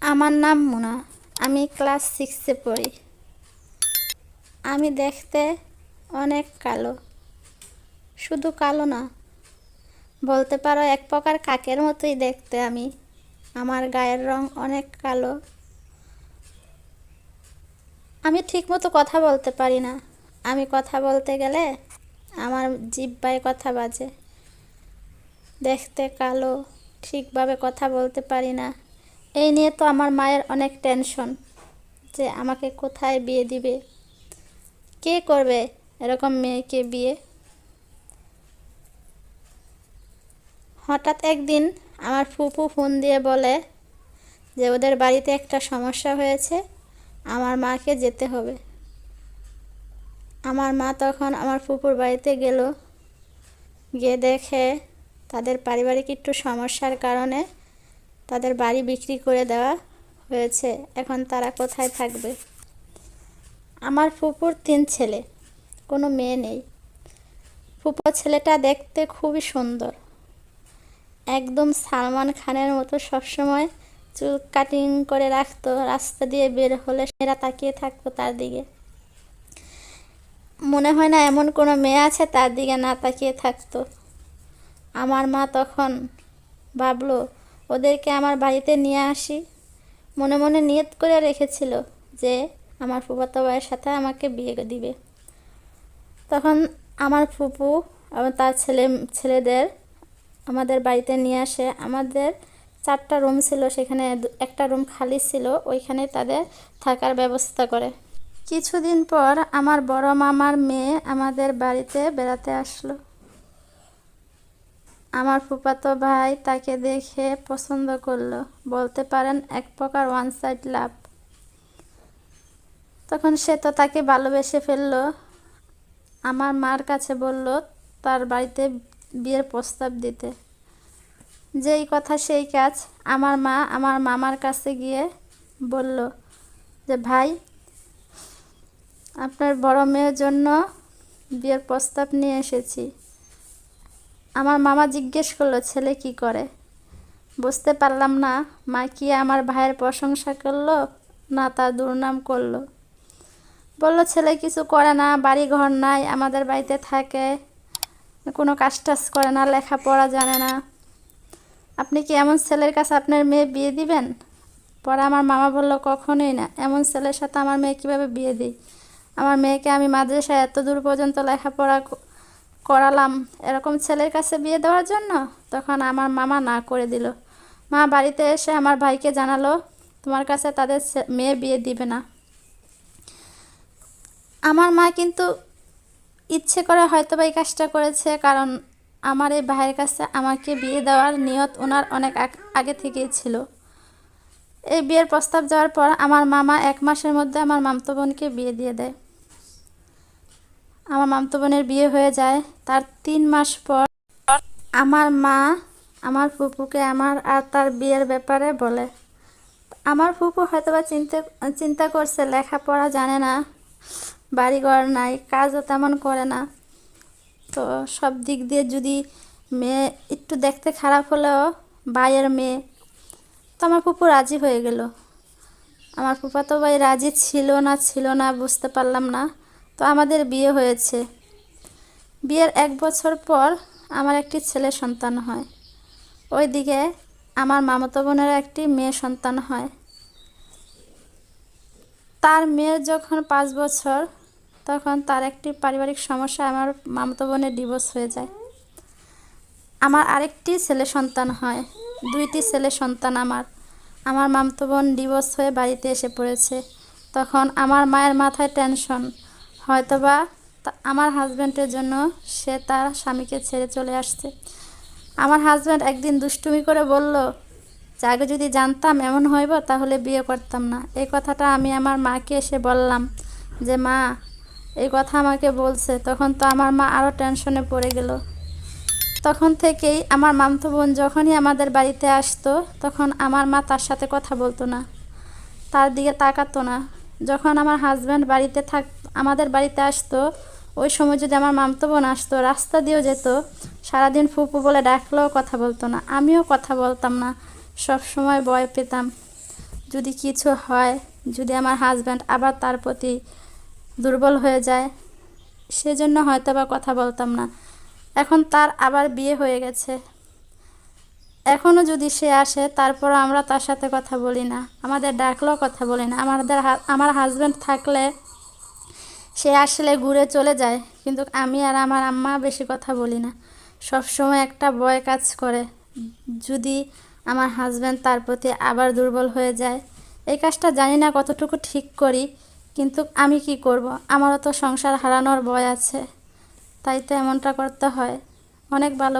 আমার নাম মুনা। আমি ক্লাস সিক্সে পড়ি। আমি দেখতে অনেক কালো। শুধু কালো না, বলতে পারো এক প্রকার কাকের মতোই দেখতে আমি। আমার গায়ের রং অনেক কালো। আমি ঠিকমতো কথা বলতে পারি না। আমি কথা বলতে গেলে আমার জিব্বায় কথা বাজে। দেখতে কালো, ঠিকভাবে কথা বলতে পারি না। এই নিয়ে তো আমার মায়ের অনেক টেনশন যে আমাকে কোথায় বিয়ে দিবে? কে করবে এরকম মেয়েকে বিয়ে? হঠাৎ একদিন আমার ফুপু ফোন দিয়ে বলে যে ওদের বাড়িতে একটা সমস্যা হয়েছে, আমার মাকে যেতে হবে। আমার মা তখন আমার ফুপুর বাড়িতে গেল। গিয়ে দেখে তাদের পারিবারিক একটু সমস্যার কারণে তাদের বাড়ি বিক্রি করে দেওয়া হয়েছে। এখন তারা কোথায় থাকবে? আমার ফুপুর তিন ছেলে, কোনো মেয়ে নেই। ফুপুর ছেলেটা দেখতে খুবই সুন্দর। একদম সালমান খানের মতো সবসময় চুল কাটিং করে রাখতো, রাস্তা দিয়ে বের হলে মেয়েরা তাকিয়ে থাকতো তার দিকে। মনে হয় না এমন কোনো মেয়ে আছে তার দিকে না তাকিয়ে থাকতো। আমার মা তখন ভাবলো ওদেরকে আমার বাড়িতে নিয়ে আসি। মনে মনে নিয়ত করে রেখেছিল যে আমার ফুফাতো ভাইয়ের সাথে আমাকে বিয়ে দিবে। তখন আমার ফুপু এবং তার ছেলে, ছেলেদের আমাদের বাড়িতে নিয়ে আসে। আমাদের চারটা রুম ছিল, সেখানে একটা রুম খালি ছিল, ওইখানে তাদের থাকার ব্যবস্থা করে। কিছুদিন পর আমার বড় মামার মেয়ে আমাদের বাড়িতে বেড়াতে আসলো। আমার ফুফাতো ভাই তাকে দেখে পছন্দ করল। বলতে পারেন এক প্রকার ওয়ান সাইড লাভ তখন সে তো তাকে ভালোবেসে ফেলল। আমার মার কাছে বলল, তার বাড়িতে বিয়ের প্রস্তাব দিতে। যেই কথা সেই কাজ আমার মা আমার মামার কাছে গিয়ে বলল যে, ভাই, আপনার বড় মেয়ের জন্য বিয়ের প্রস্তাব নিয়ে এসেছি। আমার মামা জিজ্ঞেস করল, ছেলে কি করে? বুঝতে পারলাম না। মা কি আমার ভাইয়ের প্রশংসা করল না তার দুর্নাম করল? বলল, ছেলে কিছু করে না বাড়ি ঘর নাই, আমাদের বাড়িতে থাকে, কোনো কাজ টাজ করে না, লেখাপড়া জানে না। আপনি কি এমন ছেলের কাছে আপনার মেয়ে বিয়ে দিবেন? পরে আমার মামা বলল, কখনোই না। এমন ছেলের সাথে আমার মেয়ে কীভাবে বিয়ে দিই? আমার মেয়েকে আমি মাদ্রাসায় এত দূর পর্যন্ত লেখাপড়া করালাম এরকম ছেলের কাছে বিয়ে দেওয়ার জন্য? তখন আমার মামা না করে দিল। মা বাড়িতে এসে আমার ভাইকে জানালো, তোমার কাছে তাদের মেয়ে বিয়ে দিবে না। আমার মা কিন্তু ইচ্ছে করে হয়তো বা এই কাজটা করেছে, কারণ আমার এই ভাইয়ের কাছে আমাকে বিয়ে দেওয়ার নিয়ত ওনার অনেক আগে থেকেই ছিল। এই বিয়ের প্রস্তাব যাওয়ার পর আমার মামা এক মাসের মধ্যে আমার মামতো বোনকে বিয়ে দিয়ে দেয়। আমার মামতো বোনের বিয়ে হয়ে যায়, তার তিন মাস পর আমার মা আমার ফুপুকে আমার আর তার বিয়ের ব্যাপারে বলে। আমার ফুপু হয়তোবা চিন্তা চিন্তা করছে, লেখাপড়া জানে না, বাড়িঘর নাই, কাজও তেমন করে না। তো সব দিক দিয়ে যদি মেয়ে একটু দেখতে খারাপ হলেও ভাইয়ের মেয়ে, তো আমার ফুপু রাজি হয়ে গেল। আমার ফুফাতো ভাই রাজি ছিল না ছিল না, বুঝতে পারলাম না। তো আমাদের বিয়ে হয়েছে। বিয়ের এক বছর পর আমার একটি ছেলে সন্তান হয়। ওইদিকে আমার মামাতো বোনের একটি মেয়ে সন্তান হয়। তার মেয়ের যখন পাঁচ বছর, তখন তার একটি পারিবারিক সমস্যা আমার মামাতো বোনের ডিভোর্স হয়ে যায়। আমার আরেকটি ছেলে সন্তান হয়। দুইটি ছেলে সন্তান আমার। আমার মামতো বোন ডিভোর্স হয়ে বাড়িতে এসে পড়েছে। তখন আমার মায়ের মাথায় টেনশন হয়তোবা আমার হাজব্যান্ডের জন্য সে তার স্বামীকে ছেড়ে চলে আসছে। আমার হাজব্যান্ড একদিন দুষ্টুমি করে বলল, যে আগে যদি জানতাম এমন হইব, তাহলে বিয়ে করতাম না। এই কথাটা আমি আমার মাকে এসে বললাম যে, মা, এই কথা আমাকে বলছে। তখন তো আমার মা আরও টেনশনে পড়ে গেল। তখন থেকেই আমার মামতো বোন যখনই আমাদের বাড়িতে আসতো, তখন আমার মা তার সাথে কথা বলতো না, তার দিকে তাকাতো না। যখন আমার হাজব্যান্ড বাড়িতে থাক আমাদের বাড়িতে আসতো, ওই সময় যদি আমার মামতো বোন আসতো, রাস্তা দিয়েও যেত, সারাদিন ফুপু বলে ডাকলেও কথা বলতো না, আমিও কথা বলতাম না, সব সময় ভয় পেতাম। যদি কিছু হয়, যদি আমার হাজব্যান্ড আবার তার প্রতি দুর্বল হয়ে যায়, সেজন্য হয়তো বা কথা বলতাম না। এখন তার আবার বিয়ে হয়ে গেছে। এখনও যদি সে আসে তারপর আমরা তার সাথে কথা বলি না, আমাদের ডাকলেও কথা বলি না, আমাদের আমার হাজব্যান্ড থাকলে সে আসলে ঘুরে চলে যায়, কিন্তু আমি আর আমার আম্মা বেশি কথা বলি না। সব সময় একটা ভয় কাজ করে। যদি আমার হাজব্যান্ড তার প্রতি আবার দুর্বল হয়ে যায়, এই কাজটা জানি না কতটুকু ঠিক করি, কিন্তু আমি কি করব? আমারও তো সংসার হারানোর ভয় আছে। তাই তো এমনটা করতে হয়। অনেক ভালো